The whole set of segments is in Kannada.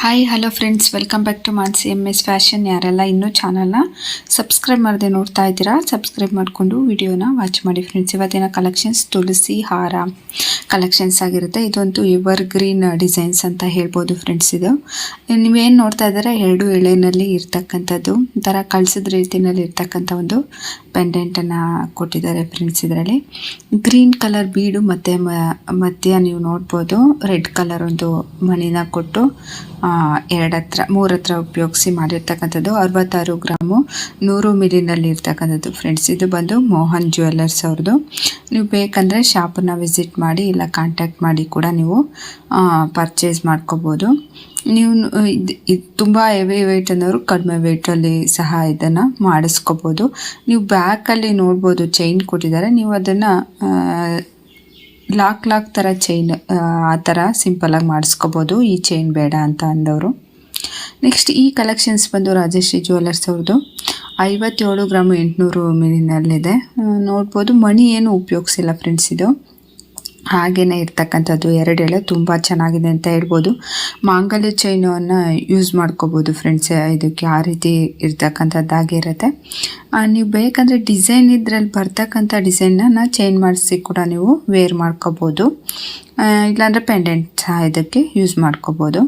Hi hello friends welcome back to Mansi M S fashion ಯಾರೆಲ್ಲ ಇನ್ನೂ ಚಾನಲ್ನ ಸಬ್ಸ್ಕ್ರೈಬ್ ಮಾಡದೆ ನೋಡ್ತಾ ಇದ್ದೀರಾ ಸಬ್ಸ್ಕ್ರೈಬ್ ಮಾಡಿಕೊಂಡು ವಿಡಿಯೋನ ವಾಚ್ ಮಾಡಿ ಫ್ರೆಂಡ್ಸ್ ಇವತ್ತಿನ ಕಲೆಕ್ಷನ್ಸ್ ತುಳಸಿ, ಹಾರ ಕಲೆಕ್ಷನ್ಸ್ ಆಗಿರುತ್ತೆ. ಇದೊಂದು ಎವರ್ ಗ್ರೀನ್ ಡಿಸೈನ್ಸ್ ಅಂತ ಹೇಳ್ಬೋದು ಫ್ರೆಂಡ್ಸ್ ಇದು. ನೀವೇನು ನೋಡ್ತಾ ಇದ್ದಾರೆ, ಎರಡು ಎಳೆನಲ್ಲಿ ಇರ್ತಕ್ಕಂಥದ್ದು. ಒಂಥರ ಕಳಿಸಿದ ರೀತಿಯಲ್ಲಿ ಇರ್ತಕ್ಕಂಥ ಒಂದು ಪೆಂಡೆಂಟನ್ನು ಕೊಟ್ಟಿದ್ದಾರೆ ಫ್ರೆಂಡ್ಸ್ ಇದರಲ್ಲಿ. ಗ್ರೀನ್ ಕಲರ್ ಬೀಡು ಮತ್ತು ಮಧ್ಯ ನೀವು ನೋಡ್ಬೋದು ರೆಡ್ ಕಲರ್ ಒಂದು ಮಣಿನ ಕೊಟ್ಟು ಎರಡು ಹತ್ರ ಹತ್ರ ಉಪಯೋಗಿಸಿ ಮಾಡಿರ್ತಕ್ಕಂಥದ್ದು. ಅರವತ್ತಾರು ಗ್ರಾಮು, ನೂರು ಮಿಲಿನಲ್ಲಿ ಇರ್ತಕ್ಕಂಥದ್ದು ಫ್ರೆಂಡ್ಸ್ ಇದು ಬಂದು ಮೋಹನ್ ಜ್ಯುವೆಲ್ಲರ್ಸ್ ಅವ್ರದ್ದು. ನೀವು ಬೇಕಂದರೆ ಶಾಪನ್ನು ವಿಸಿಟ್ ಮಾಡಿ, ಇಲ್ಲ ಕಾಂಟ್ಯಾಕ್ಟ್ ಮಾಡಿ ಕೂಡ ನೀವು ಪರ್ಚೇಸ್ ಮಾಡ್ಕೋಬೋದು. ನೀವು ಇದು ಇದು ತುಂಬ ಹೆವಿ ವೆಯ್ಟ್ ಅನ್ನೋರು ಕಡಿಮೆ ವೆಯ್ಟಲ್ಲಿ ಸಹ ಇದನ್ನು ಮಾಡಿಸ್ಕೋಬೋದು. ನೀವು ಬ್ಯಾಕಲ್ಲಿ ನೋಡ್ಬೋದು ಚೈನ್ ಕೊಟ್ಟಿದ್ದಾರೆ. ನೀವು ಅದನ್ನು ಲಾಕ್ ಲಾಕ್ ಥರ ಚೈನ್ ಆ ಥರ ಸಿಂಪಲಾಗಿ ಮಾಡಿಸ್ಕೋಬೋದು. ಈ ಚೈನ್ ಬೇಡ ಅಂತ ಅಂದವರು. ನೆಕ್ಸ್ಟ್ ಈ ಕಲೆಕ್ಷನ್ಸ್ ಬಂದು ರಾಜಶ್ರೀ ಜ್ಯುವೆಲ್ಲರ್ಸ್ ಅವ್ರದ್ದು ಐವತ್ತೇಳು ಗ್ರಾಮ್ ಎಂಟುನೂರು ಮಿಲಿನಲ್ಲಿದೆ. ನೋಡ್ಬೋದು. ಮಣಿ ಏನು ಉಪಯೋಗಿಸಿಲ್ಲ ಫ್ರೆಂಡ್ಸ್ ಇದು. ಹಾಗೇ ಇರ್ತಕ್ಕಂಥದ್ದು ಎರಡು ಎಳೆ ತುಂಬ ಚೆನ್ನಾಗಿದೆ ಅಂತ ಹೇಳ್ಬೋದು. ಮಾಂಗಲ್ಯ ಚೈನನ್ನು ಯೂಸ್ ಮಾಡ್ಕೋಬೋದು ಫ್ರೆಂಡ್ಸ್ ಇದಕ್ಕೆ ಆ ರೀತಿ ಇರ್ತಕ್ಕಂಥದ್ದಾಗಿರುತ್ತೆ. ನೀವು ಬೇಕಂದರೆ ಡಿಸೈನ್ ಇದ್ರಲ್ಲಿ ಬರ್ತಕ್ಕಂಥ ನಾ ಚೇಂಜ್ ಮಾಡಿಸಿ ಕೂಡ ನೀವು ವೇರ್ ಮಾಡ್ಕೋಬೋದು. ಇಲ್ಲಾಂದರೆ ಪೆಂಡೆಂಟ್ ಸಹ ಇದಕ್ಕೆ ಯೂಸ್ ಮಾಡ್ಕೋಬೋದು.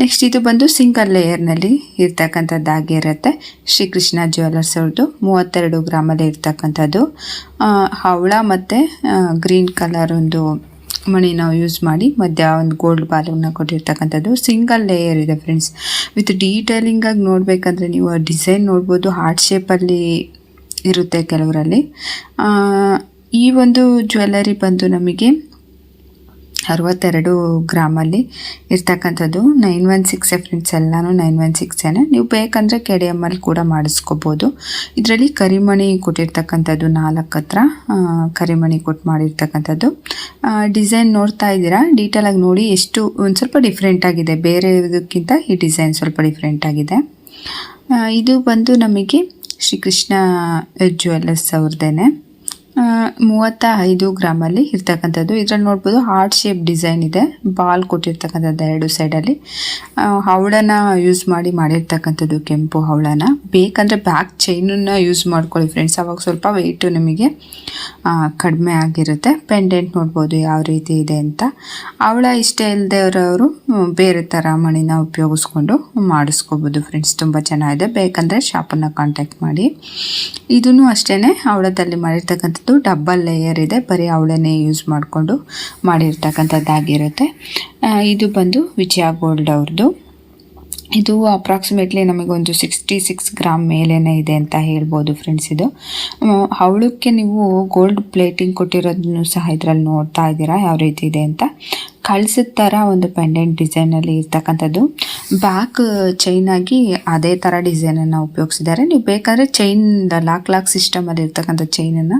ನೆಕ್ಸ್ಟ್ ಇದು ಬಂದು ಸಿಂಗಲ್ ಲೇಯರ್ನಲ್ಲಿ ಇರ್ತಕ್ಕಂಥದ್ದಾಗಿರುತ್ತೆ ಶ್ರೀಕೃಷ್ಣ ಜ್ಯುವೆಲರ್ಸ್ ಅವ್ರದ್ದು ಮೂವತ್ತೆರಡು ಗ್ರಾಮಲ್ಲಿ ಇರ್ತಕ್ಕಂಥದ್ದು. ಹವಳ ಮತ್ತು ಗ್ರೀನ್ ಕಲರ್ ಒಂದು ಮಣಿ ನಾವು ಯೂಸ್ ಮಾಡಿ ಮಧ್ಯ ಒಂದು ಗೋಲ್ಡ್ ಬಾಲನ್ನ ಕೊಟ್ಟಿರ್ತಕ್ಕಂಥದ್ದು. ಸಿಂಗಲ್ ಲೇಯರ್ ಇದೆ ಫ್ರೆಂಡ್ಸ್ ವಿತ್ ಡೀಟೇಲಿಂಗಾಗಿ ನೋಡಬೇಕಂದ್ರೆ ನೀವು ಡಿಸೈನ್ ನೋಡ್ಬೋದು ಹಾರ್ಟ್ ಶೇಪಲ್ಲಿ ಇರುತ್ತೆ ಕೆಲವರಲ್ಲಿ. ಈ ಒಂದು ಜ್ಯುವೆಲ್ಲರಿ ಬಂದು ನಮಗೆ ಅರವತ್ತೆರಡು ಗ್ರಾಮಲ್ಲಿ ಇರ್ತಕ್ಕಂಥದ್ದು. ನೈನ್ ಒನ್ ಸಿಕ್ಸ್ ಫ್ರೆಂಡ್ಸ್ ಎಲ್ಲನೂ ನೈನ್ ಒನ್ ಸಿಕ್ಸೇನೆ ನೀವು ಬೇಕಂದರೆ ಕೆ ಡಿ ಎಮ್ಮಲ್ಲಿ ಕೂಡ ಮಾಡಿಸ್ಕೋಬೋದು. ಇದರಲ್ಲಿ ಕರಿಮಣಿ ಕೊಟ್ಟಿರ್ತಕ್ಕಂಥದ್ದು ನಾಲ್ಕು ಹತ್ರ ಕರಿಮಣಿ ಕೊಟ್ಟು ಮಾಡಿರ್ತಕ್ಕಂಥದ್ದು. ಡಿಸೈನ್ ನೋಡ್ತಾ ಇದ್ದೀರಾ? ಡೀಟೇಲಾಗಿ ನೋಡಿ. ಎಷ್ಟು, ಒಂದು ಸ್ವಲ್ಪ ಡಿಫ್ರೆಂಟ್ ಆಗಿದೆ. ಬೇರೆ ಇದಕ್ಕಿಂತ ಈ ಡಿಸೈನ್ ಸ್ವಲ್ಪ ಡಿಫ್ರೆಂಟ್ ಆಗಿದೆ. ಇದು ಬಂದು ನಮಗೆ ಶ್ರೀಕೃಷ್ಣ ಜ್ಯುವೆಲ್ಲರ್ಸ್ ಅವ್ರದ್ದೇನೆ. ಮೂವತ್ತ ಐದು ಗ್ರಾಮಲ್ಲಿ ಇರ್ತಕ್ಕಂಥದ್ದು. ಇದ್ರಲ್ಲಿ ನೋಡ್ಬೋದು ಹಾರ್ಟ್ ಶೇಪ್ ಡಿಸೈನ್ ಇದೆ. ಬಾಲ್ ಕೊಟ್ಟಿರ್ತಕ್ಕಂಥದ್ದು ಎರಡು ಸೈಡಲ್ಲಿ ಹವಳನ ಯೂಸ್ ಮಾಡಿ ಮಾಡಿರ್ತಕ್ಕಂಥದ್ದು ಕೆಂಪು ಹವಳನ. ಬೇಕಂದರೆ ಬ್ಯಾಕ್ ಚೈನನ್ನು ಯೂಸ್ ಮಾಡ್ಕೊಳ್ಳಿ ಫ್ರೆಂಡ್ಸ್ ಅವಾಗ ಸ್ವಲ್ಪ ವೆಯ್ಟು ನಿಮಗೆ ಕಡಿಮೆ ಆಗಿರುತ್ತೆ. ಪೆಂಡೆಂಟ್ ನೋಡ್ಬೋದು ಯಾವ ರೀತಿ ಇದೆ ಅಂತ. ಅವಳ ಇಷ್ಟ ಅವರವರು ಬೇರೆ ಥರ ಮಣಿನ ಉಪಯೋಗಿಸ್ಕೊಂಡು ಮಾಡಿಸ್ಕೋಬೋದು ಫ್ರೆಂಡ್ಸ್ ತುಂಬ ಚೆನ್ನಾಗಿದೆ. ಬೇಕಂದರೆ ಶಾಪನ್ನು ಕಾಂಟ್ಯಾಕ್ಟ್ ಮಾಡಿ. ಇದೂ ಅಷ್ಟೇ ಅವಳದಲ್ಲಿ ಮಾಡಿರ್ತಕ್ಕಂಥದ್ದು ಡಬ್ಬಲ್ ಲೇಯರ್ ಇದೆ. ಬರೀ ಅವಳನ್ನೇ ಯೂಸ್ ಮಾಡಿಕೊಂಡು ಮಾಡಿರ್ತಕ್ಕಂಥದ್ದಾಗಿರುತ್ತೆ ಇದು ಬಂದು ವಿಜಯ ಗೋಲ್ಡ್ ಅವ್ರದ್ದು ಇದು ಅಪ್ರಾಕ್ಸಿಮೇಟ್ಲಿ ನಮಗೊಂದು ಸಿಕ್ಸ್ಟಿ ಸಿಕ್ಸ್ ಗ್ರಾಮ್ ಮೇಲೇ ಇದೆ ಅಂತ ಹೇಳ್ಬೋದು ಫ್ರೆಂಡ್ಸ್ ಇದು. ಅವಳಕ್ಕೆ ನೀವು ಗೋಲ್ಡ್ ಪ್ಲೇಟಿಂಗ್ ಕೊಟ್ಟಿರೋದನ್ನು ಸಹ ಇದರಲ್ಲಿ ನೋಡ್ತಾ ಇದ್ದೀರಾ? ಯಾವ ರೀತಿ ಇದೆ ಅಂತ? ಕಳ್ಸಿದ ಥರ ಒಂದು ಪೆಂಡೆಂಟ್ ಡಿಸೈನಲ್ಲಿ ಇರ್ತಕ್ಕಂಥದ್ದು. ಬ್ಯಾಕ್ ಚೈನ್ ಆಗಿ ಅದೇ ಥರ ಡಿಸೈನನ್ನು ಉಪಯೋಗಿಸಿದ್ದಾರೆ ನೀವು ಬೇಕಾದರೆ ಚೈನ್ ಲಾಕ್ ಲಾಕ್ ಸಿಸ್ಟಮಲ್ಲಿ ಇರ್ತಕ್ಕಂಥ ಚೈನನ್ನು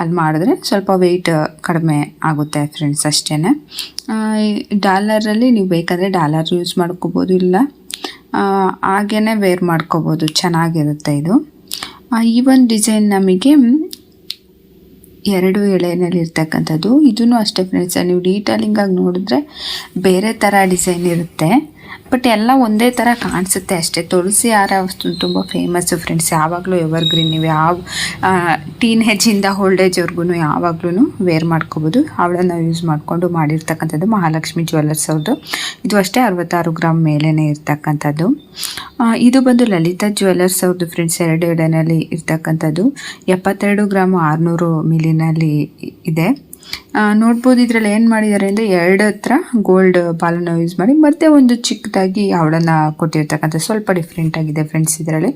ಅಲ್ಲಿ ಮಾಡಿದ್ರೆ ಸ್ವಲ್ಪ ವೆಯ್ಟ್ ಕಡಿಮೆ ಆಗುತ್ತೆ ಫ್ರೆಂಡ್ಸ್ ಅಷ್ಟೇ ಡಾಲರಲ್ಲಿ ನೀವು ಬೇಕಾದರೆ ಡಾಲರ್ ಯೂಸ್ ಮಾಡ್ಕೋಬೋದು, ಇಲ್ಲ ಹಾಗೇ ವೇರ್ ಮಾಡ್ಕೋಬೋದು. ಚೆನ್ನಾಗಿರುತ್ತೆ ಇದು. ಈ ಒಂದು ಡಿಸೈನ್ ನಮಗೆ ಎರಡು ಎಳೆನಲ್ಲಿ ಇರ್ತಕ್ಕಂಥದ್ದು. ಇದೂ ಅಷ್ಟೇ ಫ್ರೆಂಡ್ಸ್ ನೀವು ಡೀಟೇಲಿಂಗಾಗಿ ನೋಡಿದ್ರೆ ಬೇರೆ ಥರ ಡಿಸೈನ್ ಇರುತ್ತೆ. ಬಟ್ ಎಲ್ಲ ಒಂದೇ ಥರ ಕಾಣಿಸುತ್ತೆ ಅಷ್ಟೇ. ತುಳಸಿ ಹಾರ ತುಂಬ ಫೇಮಸ್ಸು ಫ್ರೆಂಡ್ಸ್ ಯಾವಾಗಲೂ ಎವರ್ ಗ್ರೀನ್ ನೀವು ಯಾವ ಟೀನ್ ಹೆಜ್ಜಿಂದ ಓಲ್ಡ್ ಏಜ್ವರೆಗೂ ಯಾವಾಗ್ಲೂ ವೇರ್ ಮಾಡ್ಕೋಬೋದು. ಅವಳನ್ನು ಯೂಸ್ ಮಾಡಿಕೊಂಡು ಮಾಡಿರ್ತಕ್ಕಂಥದ್ದು ಮಹಾಲಕ್ಷ್ಮಿ ಜ್ಯುವೆಲ್ಲರ್ಸ್ ಅವ್ರದ್ದು ಇದು ಅಷ್ಟೇ ಅರವತ್ತಾರು ಗ್ರಾಮ್ ಮೇಲೇ ಇರ್ತಕ್ಕಂಥದ್ದು. ಇದು ಬಂದು ಲಲಿತಾ ಜ್ಯುವೆಲ್ಲರ್ಸ್ ಅವ್ರದ್ದು ಫ್ರೆಂಡ್ಸ್ ಎರಡು ಎಡೆನಲ್ಲಿ ಇರ್ತಕ್ಕಂಥದ್ದು. ಎಪ್ಪತ್ತೆರಡು ಗ್ರಾಮ್ ಆರುನೂರು ಮಿಲಿನಲ್ಲಿ ಇದೆ. ನೋಡ್ಬೋದು ಇದರಲ್ಲಿ ಏನು ಮಾಡಿದ್ದಾರೆ ಅಂದರೆ ಎರಡು ಹತ್ರ ಗೋಲ್ಡ್ ಬಾಲನ್ನು ಯೂಸ್ ಮಾಡಿ, ಮತ್ತೆ ಒಂದು ಚಿಕ್ಕದಾಗಿ ಅವಳನ್ನು ಕೊಟ್ಟಿರ್ತಕ್ಕಂಥ ಸ್ವಲ್ಪ ಡಿಫ್ರೆಂಟ್ ಆಗಿದೆ ಫ್ರೆಂಡ್ಸ್ ಇದರಲ್ಲಿ.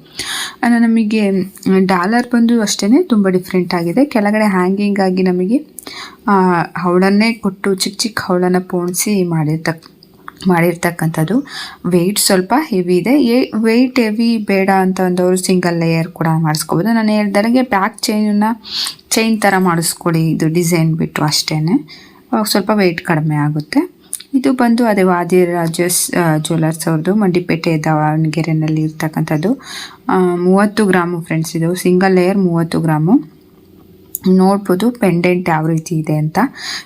ನಮಗೆ ಡಾಲರ್ ಬಂದು ಅಷ್ಟೇ ತುಂಬ ಡಿಫ್ರೆಂಟ್ ಆಗಿದೆ. ಕೆಳಗಡೆ ಹ್ಯಾಂಗಿಂಗ್ ಆಗಿ ನಮಗೆ ಅವಳನ್ನೇ ಕೊಟ್ಟು ಚಿಕ್ಕ ಚಿಕ್ಕ ಅವಳನ್ನು ಪೋಣಿಸಿ ಮಾಡಿರ್ತಕ್ಕ ಮಾಡಿರ್ತಕ್ಕಂಥದ್ದು. ವೆಯ್ಟ್ ಸ್ವಲ್ಪ ಹೆವಿ ಇದೆ. ಏ ವೆಯ್ಟ್ ಹೆವಿ ಬೇಡ ಅಂತ ಅಂದವರು ಸಿಂಗಲ್ ಲೇಯರ್ ಕೂಡ ಮಾಡಿಸ್ಕೋಬೋದು. ನಾನು ಹೇಳ್ದಂಗೆ ಬ್ಯಾಕ್ ಚೈನನ್ನ ಚೈನ್ ಥರ ಮಾಡಿಸ್ಕೊಡಿ. ಇದು ಡಿಸೈನ್ ಬಿಟ್ಟು ಅಷ್ಟೇ ಸ್ವಲ್ಪ ವೆಯ್ಟ್ ಕಡಿಮೆ ಆಗುತ್ತೆ. ಇದು ಬಂದು ಅದೇ ವಾದಿರಾಜಸ್ ಜ್ಯುವೆಲರ್ಸ್ ಅವ್ರದ್ದು, ಮಂಡಿಪೇಟೆ ದಾವಣಗೆರೆಯಲ್ಲಿ ಇರ್ತಕ್ಕಂಥದ್ದು. ಮೂವತ್ತು ಗ್ರಾಮು ಫ್ರೆಂಡ್ಸ್ ಇದು. ಸಿಂಗಲ್ ಲೇಯರ್ ಮೂವತ್ತು ಗ್ರಾಮು. ನೋಡ್ಬೋದು ಪೆಂಡೆಂಟ್ ಯಾವ ರೀತಿ ಇದೆ ಅಂತ.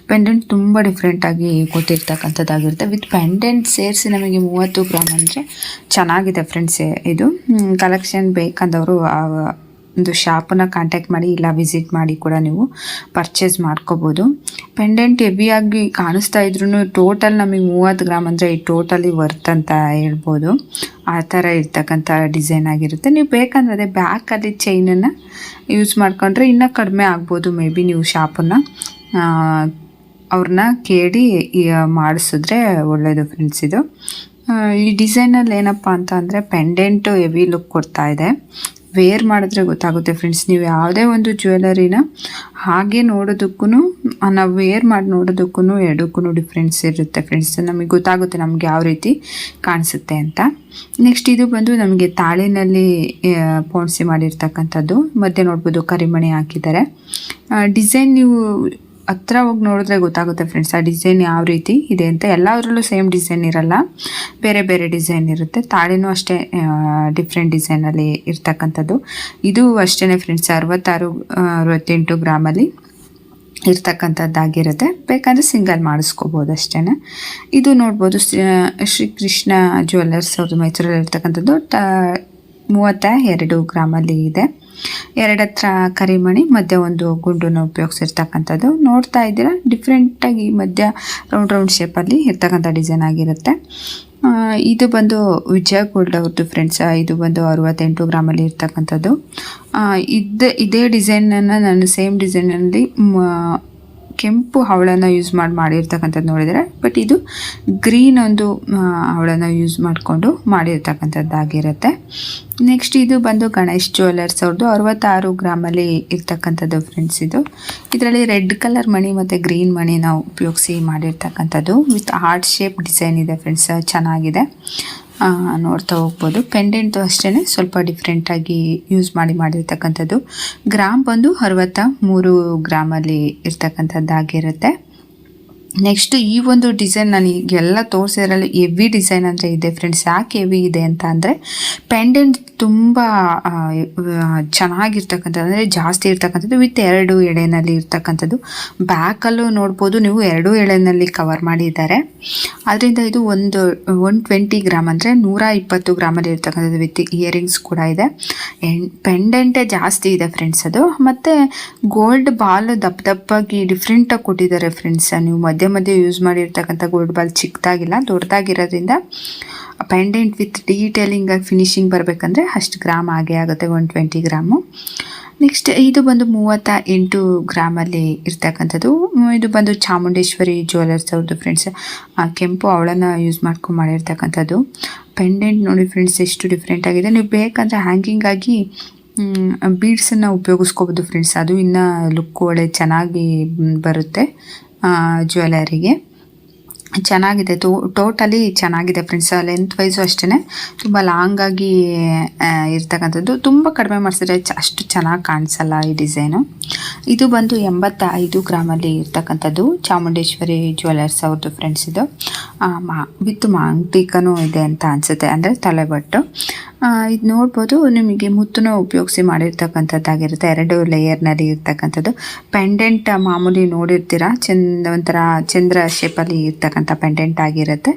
ಪೆಂಡೆಂಟ್ ತುಂಬ ಡಿಫ್ರೆಂಟಾಗಿ ಗೊತ್ತಿರ್ತಕ್ಕಂಥದ್ದಾಗಿರುತ್ತೆ. ವಿತ್ ಪೆಂಡೆಂಟ್ ಸೇರಿಸಿ ನಮಗೆ ಮೂವತ್ತು ಗ್ರಾಮ್ ಅಂದರೆ ಚೆನ್ನಾಗಿದೆ ಫ್ರೆಂಡ್ಸ್ ಇದು. ಕಲೆಕ್ಷನ್ ಬೇಕಂದವರು ಒಂದು ಶಾಪನ್ನು ಕಾಂಟ್ಯಾಕ್ಟ್ ಮಾಡಿ ಇಲ್ಲ ವಿಸಿಟ್ ಮಾಡಿ ಕೂಡ ನೀವು ಪರ್ಚೇಸ್ ಮಾಡ್ಕೋಬೋದು. ಪೆಂಡೆಂಟ್ ಹೆವಿಯಾಗಿ ಕಾಣಿಸ್ತಾ ಇದ್ರೂ ಟೋಟಲ್ ನಮಗೆ ಮೂವತ್ತು ಗ್ರಾಮ್ ಅಂದರೆ ಈ ಟೋಟಲಿ ವರ್ತ್ ಅಂತ ಹೇಳ್ಬೋದು. ಆ ಥರ ಇರ್ತಕ್ಕಂಥ ಡಿಸೈನ್ ಆಗಿರುತ್ತೆ. ನೀವು ಬೇಕಂದ್ರೆ ಅದೇ ಬ್ಯಾಕಲ್ಲಿ ಚೈನನ್ನು ಯೂಸ್ ಮಾಡ್ಕೊಂಡ್ರೆ ಇನ್ನೂ ಕಡಿಮೆ ಆಗ್ಬೋದು ಮೇ ಬಿ ನೀವು ಶಾಪನ್ನು ಅವ್ರನ್ನ ಕೇಳಿ ಮಾಡಿಸಿದ್ರೆ ಒಳ್ಳೆಯದು ಫ್ರೆಂಡ್ಸ್ ಇದು. ಈ ಡಿಸೈನಲ್ಲಿ ಏನಪ್ಪ ಅಂತ ಅಂದರೆ ಪೆಂಡೆಂಟು ಹೆವಿ ಲುಕ್ ಕೊಡ್ತಾ ಇದೆ. ವೇರ್ ಮಾಡಿದ್ರೆ ಗೊತ್ತಾಗುತ್ತೆ ಫ್ರೆಂಡ್ಸ್ ನೀವು ಯಾವುದೇ ಒಂದು ಜ್ಯುವೆಲರಿನ ಹಾಗೆ ನೋಡೋದಕ್ಕೂ ನಾವು ವೇರ್ ಮಾಡಿ ನೋಡೋದಕ್ಕೂ ಎರಡಕ್ಕೂ ಡಿಫ್ರೆನ್ಸ್ ಇರುತ್ತೆ ಫ್ರೆಂಡ್ಸ್ ನಮಗೆ ಗೊತ್ತಾಗುತ್ತೆ ನಮಗೆ ಯಾವ ರೀತಿ ಕಾಣಿಸುತ್ತೆ ಅಂತ. ನೆಕ್ಸ್ಟ್ ಇದು ಬಂದು ನಮಗೆ ತಾಳಿನಲ್ಲಿ ಪೋಣಿಸಿ ಮಾಡಿರ್ತಕ್ಕಂಥದ್ದು. ಮತ್ತೆ ನೋಡ್ಬೋದು ಕರಿಮಣಿ ಹಾಕಿದ್ದಾರೆ. ಡಿಸೈನ್ ನೀವು ಹತ್ರ ಹೋಗಿ ನೋಡಿದ್ರೆ ಗೊತ್ತಾಗುತ್ತೆ ಫ್ರೆಂಡ್ಸ್ ಆ ಡಿಸೈನ್ ಯಾವ ರೀತಿ ಇದೆ ಅಂತ. ಎಲ್ಲದರಲ್ಲೂ ಸೇಮ್ ಡಿಸೈನ್ ಇರಲ್ಲ. ಬೇರೆ ಬೇರೆ ಡಿಸೈನ್ ಇರುತ್ತೆ. ತಾಳಿನೂ ಅಷ್ಟೇ ಡಿಫ್ರೆಂಟ್ ಡಿಸೈನಲ್ಲಿ ಇರ್ತಕ್ಕಂಥದ್ದು. ಇದು ಅಷ್ಟೇ ಫ್ರೆಂಡ್ಸ್ ಅರವತ್ತಾರು ಅರವತ್ತೆಂಟು ಗ್ರಾಮಲ್ಲಿ ಇರ್ತಕ್ಕಂಥದ್ದಾಗಿರುತ್ತೆ. ಬೇಕಂದರೆ ಸಿಂಗಲ್ ಮಾಡಿಸ್ಕೋಬೋದು ಅಷ್ಟೇ ಇದು ನೋಡ್ಬೋದು, ಶ್ರೀ- ಶ್ರೀಕೃಷ್ಣ ಜ್ಯುವೆಲ್ಲರ್ಸ್ ಅವ್ರದ್ದು ಮೈಸೂರಲ್ಲಿ ಇರ್ತಕ್ಕಂಥದ್ದು ಟ ಮೂವತ್ತ ಎರಡು ಗ್ರಾಮಲ್ಲಿ ಇದೆ. ಎರಡು ಹತ್ರ ಕರಿಮಣಿ ಮಧ್ಯ ಒಂದು ಗುಂಡನ್ನು ಉಪಯೋಗಿಸಿರ್ತಕ್ಕಂಥದ್ದು. ನೋಡ್ತಾ ಇದ್ದೀರಾ ಡಿಫ್ರೆಂಟಾಗಿ ಮಧ್ಯ ರೌಂಡ್ ರೌಂಡ್ ಶೇಪಲ್ಲಿ ಇರ್ತಕ್ಕಂಥ ಡಿಸೈನ್ ಆಗಿರುತ್ತೆ. ಇದು ಬಂದು ವಿಜಯ ಗೋಲ್ಡ್ ಅವ್ರದ್ದು ಫ್ರೆಂಡ್ಸ್ ಇದು ಬಂದು ಅರವತ್ತೆಂಟು ಗ್ರಾಮಲ್ಲಿ ಇರ್ತಕ್ಕಂಥದ್ದು. ಆ, ಇದ್ದ ಇದೇ ಡಿಸೈನನ್ನು ನಾನು ಸೇಮ್ ಡಿಸೈನಲ್ಲಿ ಕೆಂಪು ಹವಳನ ಯೂಸ್ ಮಾಡಿ, ಮಾಡಿರ್ತಕ್ಕಂಥದ್ದು ನೋಡಿದರೆ ಬಟ್ ಇದು ಗ್ರೀನ್ ಒಂದು ಹವಳನ್ನು ಹವಳನ ಯೂಸ್ ಮಾಡಿಕೊಂಡು ಮಾಡಿರ್ತಕ್ಕಂಥದ್ದಾಗಿರುತ್ತೆ. ನೆಕ್ಸ್ಟ್ ಇದು ಬಂದು ಗಣೇಶ್ ಜ್ಯುವೆಲರ್ಸ್ ಅವ್ರದ್ದು ಅರವತ್ತಾರು ಗ್ರಾಮಲ್ಲಿ ಇರ್ತಕ್ಕಂಥದ್ದು ಫ್ರೆಂಡ್ಸ್ ಇದು. ಇದರಲ್ಲಿ ರೆಡ್ ಕಲರ್ ಮಣಿ ಮತ್ತು ಗ್ರೀನ್ ಮಣಿನ ಉಪಯೋಗಿಸಿ ಮಾಡಿರ್ತಕ್ಕಂಥದ್ದು. ವಿತ್ ಹಾರ್ಟ್ ಶೇಪ್ ಡಿಸೈನ್ ಇದೆ ಫ್ರೆಂಡ್ಸ್ ಚೆನ್ನಾಗಿದೆ. ನೋಡ್ತಾ ಹೋಗ್ಬೋದು. ಪೆಂಡೆಂಟು ಅಷ್ಟೇ ಸ್ವಲ್ಪ ಡಿಫ್ರೆಂಟಾಗಿ ಯೂಸ್ ಮಾಡಿ ಮಾಡಿರ್ತಕ್ಕಂಥದ್ದು. ಗ್ರಾಮ್ ಬಂದು ಅರವತ್ತ ಮೂರು ಗ್ರಾಮಲ್ಲಿ ಇರ್ತಕ್ಕಂಥದ್ದಾಗಿರುತ್ತೆ ನೆಕ್ಸ್ಟ್ ಈ ಒಂದು ಡಿಸೈನ್ ನಾನು ಈಗೆಲ್ಲ ತೋರಿಸಿದ್ರಲ್ಲಿ ಎವಿ ಡಿಸೈನ್ ಅಂದರೆ ಇದೆ ಫ್ರೆಂಡ್ಸ್ ಯಾಕೆ ಎವಿ ಇದೆ ಅಂತ ಅಂದರೆ ಪೆಂಡೆಂಟ್ ತುಂಬ ಚೆನ್ನಾಗಿರ್ತಕ್ಕಂಥದ್ದು, ಅಂದರೆ ಜಾಸ್ತಿ ಇರ್ತಕ್ಕಂಥದ್ದು ವಿತ್ ಎರಡು ಎಳೆನಲ್ಲಿ ಇರ್ತಕ್ಕಂಥದ್ದು. ಬ್ಯಾಕಲ್ಲೂ ನೋಡ್ಬೋದು ನೀವು ಎರಡು ಎಳೆನಲ್ಲಿ ಕವರ್ ಮಾಡಿದ್ದಾರೆ. ಅದರಿಂದ ಇದು ಒಂದು ಒನ್ ಟ್ವೆಂಟಿ ಗ್ರಾಮ್ ಅಂದರೆ ನೂರ ಇಪ್ಪತ್ತು ಗ್ರಾಮಲ್ಲಿ ಇರ್ತಕ್ಕಂಥದ್ದು ವಿತ್ ಇಯರಿಂಗ್ಸ್ ಕೂಡ ಇದೆ. ಪೆಂಡೆಂಟೇ ಜಾಸ್ತಿ ಇದೆ ಫ್ರೆಂಡ್ಸ್ ಅದು. ಮತ್ತು ಗೋಲ್ಡ್ ಬಾಲ್ ದಪ್ಪ ದಪ್ಪಾಗಿ ಡಿಫ್ರೆಂಟಾಗಿ ಕೊಟ್ಟಿದ್ದಾರೆ ಫ್ರೆಂಡ್ಸ್ ನೀವು ಮಧ್ಯೆ ಮಧ್ಯೆ ಯೂಸ್ ಮಾಡಿರ್ತಕ್ಕಂಥ ಗೋಲ್ಡ್ ಬಾಲ್ ಚಿಕ್ಕದಾಗಿಲ್ಲ, ದೊಡ್ಡದಾಗಿರೋದ್ರಿಂದ. ಪೆಂಡೆಂಟ್ ವಿತ್ ಡೀಟೇಲಿಂಗಾಗಿ ಫಿನಿಶಿಂಗ್ ಬರಬೇಕಂದ್ರೆ ಅಷ್ಟು ಗ್ರಾಮ್ ಆಗೇ ಆಗುತ್ತೆ ಒನ್ ಟ್ವೆಂಟಿ ಗ್ರಾಮು. ನೆಕ್ಸ್ಟ್ ಇದು ಬಂದು ಮೂವತ್ತ ಎಂಟು ಗ್ರಾಮಲ್ಲಿ ಇರ್ತಕ್ಕಂಥದ್ದು. ಇದು ಬಂದು ಚಾಮುಂಡೇಶ್ವರಿ ಜ್ಯುವೆಲರ್ಸ್ ಅವ್ರದ್ದು ಫ್ರೆಂಡ್ಸ್ ಕೆಂಪು ಅವಳನ್ನು ಯೂಸ್ ಮಾಡ್ಕೊಂಡು ಮಾಡಿರ್ತಕ್ಕಂಥದ್ದು. ಪೆಂಡೆಂಟ್ ನೋಡಿ ಫ್ರೆಂಡ್ಸ್ ಎಷ್ಟು ಡಿಫ್ರೆಂಟ್ ಆಗಿದೆ. ನೀವು ಬೇಕಂದರೆ ಹ್ಯಾಂಗಿಂಗ್ ಆಗಿ ಬೀಡ್ಸನ್ನು ಉಪಯೋಗಿಸ್ಕೋಬೋದು ಫ್ರೆಂಡ್ಸ್ ಅದು ಇನ್ನೂ ಲುಕ್ ಒಳ್ಳೆ ಚೆನ್ನಾಗಿ ಬರುತ್ತೆ ಜ್ಯುವೆಲರಿಗೆ ಚೆನ್ನಾಗಿದೆ. ಟೋ ಟೋಟಲಿ ಚೆನ್ನಾಗಿದೆ ಫ್ರೆಂಡ್ಸ್. ಲೆಂತ್ ವೈಸು ಅಷ್ಟೇ ತುಂಬ ಲಾಂಗಾಗಿ ಇರ್ತಕ್ಕಂಥದ್ದು. ತುಂಬ ಕಡಿಮೆ ಮಾಡಿಸಿದ್ರೆ ಅಷ್ಟು ಚೆನ್ನಾಗಿ ಕಾಣಿಸಲ್ಲ ಈ ಡಿಸೈನು. ಇದು ಬಂದು ಎಂಬತ್ತೈದು ಗ್ರಾಮಲ್ಲಿ ಇರ್ತಕ್ಕಂಥದ್ದು. ಚಾಮುಂಡೇಶ್ವರಿ ಜ್ಯುವೆಲರ್ಸ್ ಅವ್ರದ್ದು ಫ್ರೆಂಡ್ಸ್ ಇದು. ಮಾ, ವಿತ್ ಮಾಂಟಿಕನೂ ಇದೆ ಅಂತ ಅನಿಸುತ್ತೆ. ಅಂದರೆ ತಲೆಬಟ್ಟು. ಇದು ನೋಡ್ಬೋದು, ನಿಮಗೆ ಮುತ್ತುನ ಉಪಯೋಗಿಸಿ ಮಾಡಿರ್ತಕ್ಕಂಥದ್ದಾಗಿರುತ್ತೆ. ಎರಡು ಲೇಯರ್ನಲ್ಲಿ ಇರ್ತಕ್ಕಂಥದ್ದು. ಪೆಂಡೆಂಟ್ ಮಾಮೂಲಿ ನೋಡಿರ್ತೀರ? ಚಂದ, ಒಂಥರ ಚಂದ್ರ ಶೇಪಲ್ಲಿ ಇರ್ತಕ್ಕಂಥ ಪೆಂಡೆಂಟ್ ಆಗಿರುತ್ತೆ.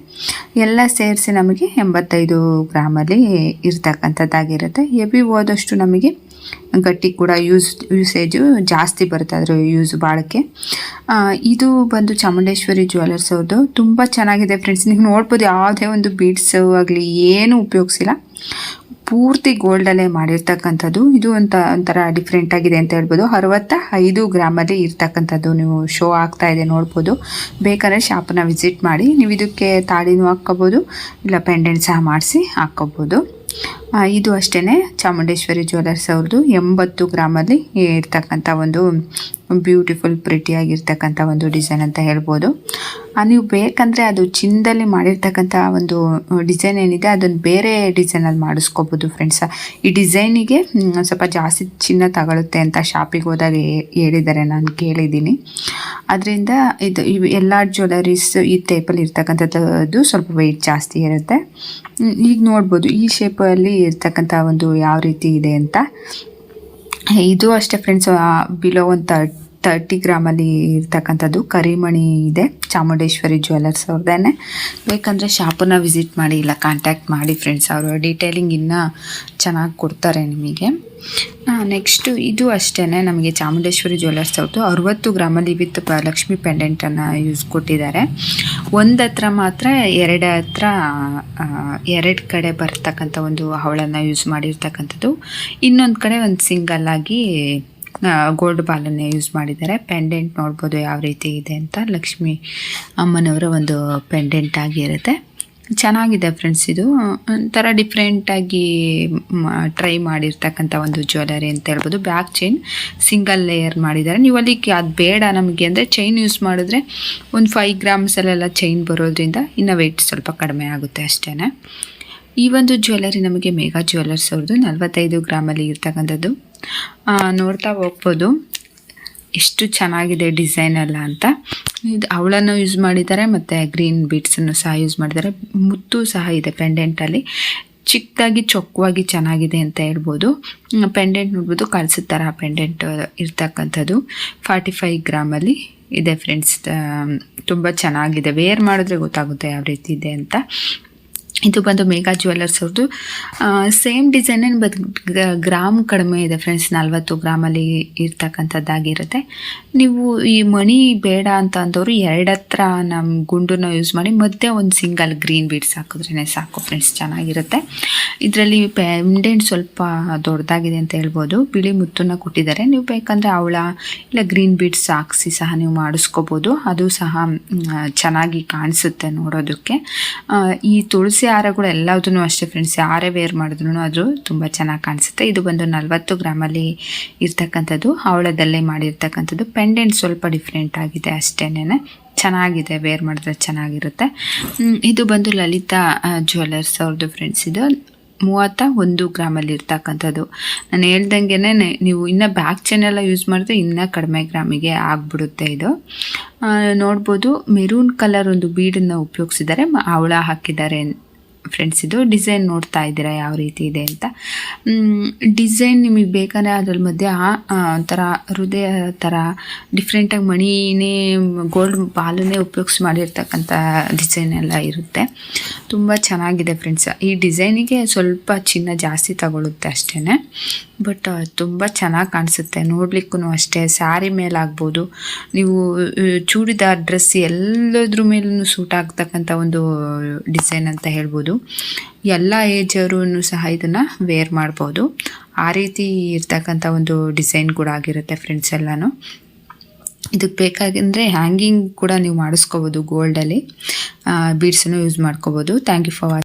ಎಲ್ಲ ಸೇರಿಸಿ ನಮಗೆ ಎಂಬತ್ತೈದು ಗ್ರಾಮಲ್ಲಿ ಇರ್ತಕ್ಕಂಥದ್ದಾಗಿರುತ್ತೆ. ಎಬಿ ಹೋದಷ್ಟು ನಮಗೆ ಗಟ್ಟಿ ಕೂಡ ಯೂಸ್ ಯೂಸೇಜು ಜಾಸ್ತಿ ಬರುತ್ತೆ ಅದರ ಯೂಸ್ ಬಾಳಕ್ಕೆ. ಇದು ಬಂದು ಚಾಮುಂಡೇಶ್ವರಿ ಜ್ಯುವೆಲರ್ಸ್ ಅವ್ರದ್ದು ತುಂಬ ಚೆನ್ನಾಗಿದೆ ಫ್ರೆಂಡ್ಸ್ ನೀವು ನೋಡ್ಬೋದು ಯಾವುದೇ ಒಂದು ಬೀಡ್ಸು ಆಗಲಿ ಏನೂ ಉಪಯೋಗಿಸಿಲ್ಲ. ಪೂರ್ತಿ ಗೋಲ್ಡಲ್ಲೇ ಮಾಡಿರ್ತಕ್ಕಂಥದ್ದು. ಇದು ಅಂತ ಒಂಥರ ಡಿಫ್ರೆಂಟ್ ಆಗಿದೆ ಅಂತ ಹೇಳ್ಬೋದು. ಅರವತ್ತ ಐದು ಗ್ರಾಮಲ್ಲಿ ಇರ್ತಕ್ಕಂಥದ್ದು ನೀವು ಶೋ ಆಗ್ತಾ ಇದೆ ನೋಡ್ಬೋದು. ಬೇಕಾದ್ರೆ ಶಾಪನ್ನ ವಿಸಿಟ್ ಮಾಡಿ. ನೀವು ಇದಕ್ಕೆ ತಾಳಿನೂ ಹಾಕ್ಕೋಬೋದು. ಇಲ್ಲ ಪೆಂಡೆಂಟ್ ಸಹ ಮಾಡಿಸಿ ಹಾಕ್ಕೋಬೋದು. ಇದು ಅಷ್ಟೇ ಚಾಮುಂಡೇಶ್ವರಿ ಜ್ಯುವೆಲರ್ಸ್ ಅವ್ರದ್ದು ಎಂಬತ್ತು ಗ್ರಾಮಲ್ಲಿ ಇರ್ತಕ್ಕಂಥ ಒಂದು ಬ್ಯೂಟಿಫುಲ್ ಪ್ರಿಟಿಯಾಗಿರ್ತಕ್ಕಂಥ ಒಂದು ಡಿಸೈನ್ ಅಂತ ಹೇಳ್ಬೋದು. ನೀವು ಬೇಕಂದರೆ ಅದು ಚಿನ್ನದಲ್ಲಿ ಮಾಡಿರ್ತಕ್ಕಂಥ ಒಂದು ಡಿಸೈನ್ ಏನಿದೆ, ಅದನ್ನು ಬೇರೆ ಡಿಸೈನಲ್ಲಿ ಮಾಡಿಸ್ಕೋಬೋದು ಫ್ರೆಂಡ್ಸ್ ಈ ಡಿಸೈನಿಗೆ ಸ್ವಲ್ಪ ಜಾಸ್ತಿ ಚಿನ್ನ ತಗೊಳುತ್ತೆ ಅಂತ ಶಾಪಿಗೆ ಹೋದಾಗ ಹೇಳಿದ್ದಾರೆ, ನಾನು ಕೇಳಿದ್ದೀನಿ. ಅದರಿಂದ ಇದು ಎಲ್ಲ ಜ್ಯುವೆಲರೀಸ್ ಈ ಟೈಪಲ್ಲಿ ಇರ್ತಕ್ಕಂಥದ್ದು ಸ್ವಲ್ಪ ವೆಯ್ಟ್ ಜಾಸ್ತಿ ಇರುತ್ತೆ. ಈಗ ನೋಡ್ಬೋದು, ಈ ಶೇಪಲ್ಲಿ ಇರ್ತಕ್ಕಂಥ ಒಂದು ಯಾವ ರೀತಿ ಇದೆ ಅಂತ. ಇದು ಅಷ್ಟೇ ಫ್ರೆಂಡ್ಸ್ ಬಿಲೋ ಒಂದು ತರ್ಟಿ ಗ್ರಾಮಲ್ಲಿ ಇರ್ತಕ್ಕಂಥದ್ದು ಕರಿಮಣಿ ಇದೆ, ಚಾಮುಂಡೇಶ್ವರಿ ಜ್ಯುವೆಲರ್ಸ್ ಅವ್ರದ್ದೇ ಬೇಕಂದರೆ ಶಾಪನ್ನ ವಿಸಿಟ್ ಮಾಡಿ, ಇಲ್ಲ ಕಾಂಟ್ಯಾಕ್ಟ್ ಮಾಡಿ ಫ್ರೆಂಡ್ಸ್ ಅವರು. ಡೀಟೇಲಿಂಗ್ ಇನ್ನೂ ಚೆನ್ನಾಗಿ ಕೊಡ್ತಾರೆ ನಿಮಗೆ. ನೆಕ್ಸ್ಟು ಇದು ಅಷ್ಟೇ ನಮಗೆ ಚಾಮುಂಡೇಶ್ವರಿ ಜ್ಯುವೆಲರ್ಸ್ ಅವ್ರದ್ದು ಅರುವತ್ತು ಗ್ರಾಮಲ್ಲಿ ವಿತ್ ಲಕ್ಷ್ಮಿ ಪೆಂಡೆಂಟನ್ನು ಯೂಸ್ ಕೊಟ್ಟಿದ್ದಾರೆ. ಒಂದು ಹತ್ರ ಮಾತ್ರ, ಎರಡು ಹತ್ರ ಎರಡು ಕಡೆ ಬರ್ತಕ್ಕಂಥ ಒಂದು ಹವಳನ್ನು ಯೂಸ್ ಮಾಡಿರ್ತಕ್ಕಂಥದ್ದು. ಇನ್ನೊಂದು ಕಡೆ ಒಂದು ಸಿಂಗಲ್ ಆಗಿ ಗೋಲ್ಡ್ ಬಾಲನ್ನೇ ಯೂಸ್ ಮಾಡಿದ್ದಾರೆ. ಪೆಂಡೆಂಟ್ ನೋಡ್ಬೋದು ಯಾವ ರೀತಿ ಇದೆ ಅಂತ ಲಕ್ಷ್ಮಿ ಅಮ್ಮನವರ ಒಂದು ಪೆಂಡೆಂಟ್ ಆಗಿರುತ್ತೆ ಚೆನ್ನಾಗಿದೆ ಫ್ರೆಂಡ್ಸ್ ಇದು. ಒಂಥರ ಡಿಫ್ರೆಂಟಾಗಿ ಟ್ರೈ ಮಾಡಿರ್ತಕ್ಕಂಥ ಒಂದು ಜ್ಯುವೆಲರಿ ಅಂತ ಹೇಳ್ಬೋದು. ಬ್ಯಾಕ್ ಚೈನ್ ಸಿಂಗಲ್ ಲೇಯರ್ ಮಾಡಿದ್ದಾರೆ. ನೀವು ಅಲ್ಲಿ ಅದು ಬೇಡ ನಮಗೆ ಅಂದರೆ ಚೈನ್ ಯೂಸ್ ಮಾಡಿದ್ರೆ ಒಂದು ಫೈವ್ ಗ್ರಾಮ್ಸಲ್ಲೆಲ್ಲ ಚೈನ್ ಬರೋದ್ರಿಂದ ಇನ್ನು ವೆಯ್ಟ್ ಸ್ವಲ್ಪ ಕಡಿಮೆ ಆಗುತ್ತೆ ಅಷ್ಟೇ ಈ ಒಂದು ಜ್ಯುವೆಲರಿ ನಮಗೆ ಮೇಘಾ ಜ್ಯುವೆಲರ್ಸ್ ಅವ್ರದ್ದು ನಲವತ್ತೈದು ಗ್ರಾಮಲ್ಲಿ ಇರ್ತಕ್ಕಂಥದ್ದು. ನೋಡ್ತಾ ಹೋಗ್ಬೋದು. ಎಷ್ಟು ಚೆನ್ನಾಗಿದೆ ಡಿಸೈನ್ ಎಲ್ಲ ಅಂತ. ಇದು ಅವಳನ್ನು ಯೂಸ್ ಮಾಡಿದ್ದಾರೆ, ಮತ್ತು ಗ್ರೀನ್ ಬೀಡ್ಸನ್ನು ಸಹ ಯೂಸ್ ಮಾಡಿದ್ದಾರೆ. ಮುತ್ತು ಸಹ ಇದೆ ಪೆಂಡೆಂಟಲ್ಲಿ ಚಿಕ್ಕದಾಗಿ, ಚೊಕ್ಕವಾಗಿ ಚೆನ್ನಾಗಿದೆ ಅಂತ ಹೇಳ್ಬೋದು. ಪೆಂಡೆಂಟ್ ನೋಡ್ಬೋದು ಕಳ್ಸಿದ ಥರ ಪೆಂಡೆಂಟ್ ಇರ್ತಕ್ಕಂಥದ್ದು. ಫಾರ್ಟಿ ಫೈವ್ ಗ್ರಾಮಲ್ಲಿ ಇದೆ ಫ್ರೆಂಡ್ಸ್ ತುಂಬ ಚೆನ್ನಾಗಿದೆ. ವೇರ್ ಮಾಡಿದ್ರೆ ಗೊತ್ತಾಗುತ್ತೆ ಯಾವ ರೀತಿ ಇದೆ ಅಂತ. ಇದು ಬಂದು ಮೇಘಾ ಜ್ಯುವೆಲ್ಲರ್ಸ್ ಅವ್ರದ್ದು ಸೇಮ್ ಡಿಸೈನ್ ಬಟ್ ಗ್ರಾಮ್ ಕಡಿಮೆ ಇದೆ ಫ್ರೆಂಡ್ಸ್ ನಲ್ವತ್ತು ಗ್ರಾಮಲ್ಲಿ ಇರ್ತಕ್ಕಂಥದ್ದಾಗಿರುತ್ತೆ. ನೀವು ಈ ಮಣಿ ಬೇಡ ಅಂತ ಅಂದವರು ಎರಡು ಹತ್ರ ನಮ್ಮ ಗುಂಡನ್ನ ಯೂಸ್ ಮಾಡಿ ಮತ್ತೆ ಒಂದು ಸಿಂಗಲ್ ಗ್ರೀನ್ ಬೀಡ್ಸ್ ಹಾಕಿದ್ರೇ ಸಾಕು ಫ್ರೆಂಡ್ಸ್ ಚೆನ್ನಾಗಿರುತ್ತೆ. ಇದರಲ್ಲಿ ಪೆಂಡೆಂಟ್ ಸ್ವಲ್ಪ ದೊಡ್ಡದಾಗಿದೆ ಅಂತ ಹೇಳ್ಬೋದು. ಬಿಳಿ ಮುತ್ತನ್ನ ಕೊಟ್ಟಿದ್ದಾರೆ. ನೀವು ಬೇಕಂದರೆ ಅವಳ ಇಲ್ಲ ಗ್ರೀನ್ ಬೀಡ್ಸ್ ಹಾಕಿಸಿ ಸಹ ನೀವು ಮಾಡಿಸ್ಕೋಬೋದು. ಅದು ಸಹ ಚೆನ್ನಾಗಿ ಕಾಣಿಸುತ್ತೆ ನೋಡೋದಕ್ಕೆ. ಈ ತುಳಸಿ ಹಾರಗಳು ಎಲ್ಲದೂ ಅಷ್ಟೇ ಫ್ರೆಂಡ್ಸ್ ಯಾರೇ ವೇರ್ ಮಾಡಿದ್ರು ಅದು ತುಂಬ ಚೆನ್ನಾಗಿ ಕಾಣಿಸುತ್ತೆ. ಇದು ಬಂದು ನಲವತ್ತು ಗ್ರಾಮಲ್ಲಿ ಇರ್ತಕ್ಕಂಥದ್ದು, ಹವಳದಲ್ಲೇ ಮಾಡಿರ್ತಕ್ಕಂಥದ್ದು. ಪೆಂಡೆಂಟ್ ಸ್ವಲ್ಪ ಡಿಫ್ರೆಂಟ್ ಆಗಿದೆ ಅಷ್ಟೇನೆ. ಚೆನ್ನಾಗಿದೆ ವೇರ್ ಮಾಡಿದ್ರೆ ಚೆನ್ನಾಗಿರುತ್ತೆ. ಇದು ಬಂದು ಲಲಿತಾ ಜ್ಯುವೆಲರ್ಸ್ ಅವ್ರದ್ದು ಫ್ರೆಂಡ್ಸ್ ಇದು ಮೂವತ್ತ ಒಂದು ಗ್ರಾಮಲ್ಲಿ ಇರ್ತಕ್ಕಂಥದ್ದು. ನಾನು ಹೇಳ್ದಂಗೆ ನೀವು ಇನ್ನೂ ಬ್ಯಾಕ್ ಚೈನ್ ಎಲ್ಲ ಯೂಸ್ ಮಾಡಿದ್ರೆ ಇನ್ನೂ ಕಡಿಮೆ ಗ್ರಾಮಿಗೆ ಆಗ್ಬಿಡುತ್ತೆ ಇದು. ನೋಡ್ಬೋದು ಮೆರೂನ್ ಕಲರ್ ಒಂದು ಬೀಡನ್ನು ಉಪಯೋಗಿಸಿದರೆ ಅವಳ ಹಾಕಿದ್ದಾರೆ. ಫ್ರೆಂಡ್ಸ್ ಇದು. ಡಿಸೈನ್ ನೋಡ್ತಾ ಇದ್ದೀರಾ, ಯಾವ ರೀತಿ ಇದೆ ಅಂತ. ಡಿಸೈನ್ ನಿಮಗೆ ಬೇಕಾದ್ರೆ ಅದ್ರ ಮಧ್ಯೆ ಒಂಥರ ಹೃದಯ ಥರ ಡಿಫ್ರೆಂಟಾಗಿ ಮಣಿನೇ ಗೋಲ್ಡ್ ಬಾಲನ್ನೇ ಉಪಯೋಗಿಸಿ ಮಾಡಿರ್ತಕ್ಕಂಥ ಡಿಸೈನ್ ಎಲ್ಲ ಇರುತ್ತೆ. ತುಂಬ ಚೆನ್ನಾಗಿದೆ ಫ್ರೆಂಡ್ಸ್ ಈ ಡಿಸೈನಿಗೆ ಸ್ವಲ್ಪ ಚಿನ್ನ ಜಾಸ್ತಿ ತಗೊಳುತ್ತೆ ಅಷ್ಟೇ ಬಟ್ ತುಂಬ ಚೆನ್ನಾಗಿ ಕಾಣಿಸುತ್ತೆ. ನೋಡ್ಲಿಕ್ಕೂ ಅಷ್ಟೇ. ಸ್ಯಾರಿ ಮೇಲಾಗ್ಬೋದು. ನೀವು ಚೂಡಿದಾರ್ ಡ್ರೆಸ್ ಎಲ್ಲದ್ರ ಮೇಲೂ ಸೂಟ್ ಆಗ್ತಕ್ಕಂಥ ಒಂದು ಡಿಸೈನ್ ಅಂತ ಹೇಳ್ಬೋದು. ಎಲ್ಲ ಏಜ್ ಅವರು ಸಹ ಇದನ್ನು ವೇರ್ ಮಾಡ್ಬೋದು. ಆ ರೀತಿ ಇರ್ತಕ್ಕಂಥ ಒಂದು ಡಿಸೈನ್ ಕೂಡ ಆಗಿರುತ್ತೆ ಫ್ರೆಂಡ್ಸ್ ಎಲ್ಲನೂ. ಇದಕ್ಕೆ ಬೇಕಾಗಂದರೆ ಹ್ಯಾಂಗಿಂಗ್ ಕೂಡ ನೀವು ಮಾಡಿಸ್ಕೋಬೋದು ಗೋಲ್ಡಲ್ಲಿ ಬೀಡ್ಸನ್ನು ಯೂಸ್ ಮಾಡ್ಕೋಬೋದು. Thank you for